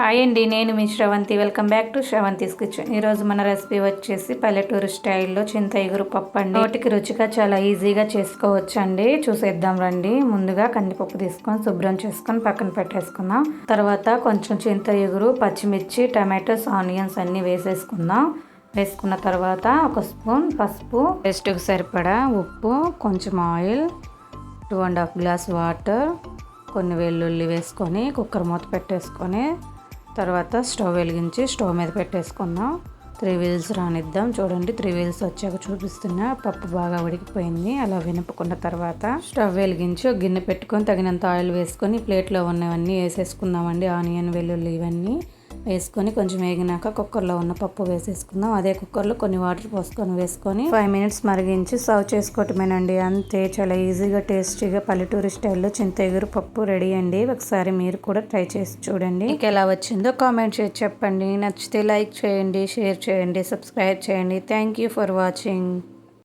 Hi అండి నేను మీ Sravanthi. Welcome back to Sravanthi's kitchen ఈరోజు మన రెసిపీ వచ్చేసి పల్లెటూరు స్టైల్లో చింత ఎగురు పప్పు అండి. వాటికి రుచిగా చాలా ఈజీగా చేసుకోవచ్చు అండి చూసేద్దాం రండి. ముందుగా కందిపప్పు తీసుకొని శుభ్రం చేసుకొని పక్కన పెట్టేసుకుందాం. తర్వాత కొంచెం చింత ఎగురు పచ్చిమిర్చి టమాటోస్ ఆనియన్స్ అన్నీ వేసేసుకుందాం. వేసుకున్న తర్వాత ఒక స్పూన్ పసుపు టేస్ట్కి సరిపడా ఉప్పు కొంచెం oil two and half glass water కొన్ని వెల్లుల్లి వేసుకొని కుక్కర్ మూత పెట్టేసుకొని తర్వాత స్టవ్ వెలిగించి స్టవ్ మీద పెట్టేసుకుందాం. త్రీ వీల్స్ రానిద్దాం. చూడండి త్రీ వీల్స్ వచ్చాక చూపిస్తున్నా పప్పు బాగా ఉడికిపోయింది. అలా వినుపుకున్న తర్వాత స్టవ్ వెలిగించి ఒక గిన్నె పెట్టుకొని తగినంత ఆయిల్ వేసుకొని ప్లేట్లో ఉన్నవన్నీ వేసేసుకుందామండి. ఆనియన్ వెల్లుల్లి ఇవన్నీ. వేసుకొని కొంచెం వేగినాక కుక్కర్లో ఉన్న పప్పు వేసేసుకుందాం. అదే కుక్కర్లో కొన్ని వాటర్ పోసుకొని వేసుకొని ఫైవ్ మినిట్స్ మరిగించి సర్వ్ చేసుకోవటమేనండి. అంతే చాలా ఈజీగా టేస్టీగా పల్లెటూరు స్టైల్లో చింతెగురు పప్పు రెడీ అండి. ఒకసారి మీరు కూడా ట్రై చేసి చూడండి. మీకు ఎలా వచ్చిందో కామెంట్ చేసి చెప్పండి. నచ్చితే లైక్ చేయండి షేర్ చేయండి సబ్స్క్రైబ్ చేయండి. Thank you for watching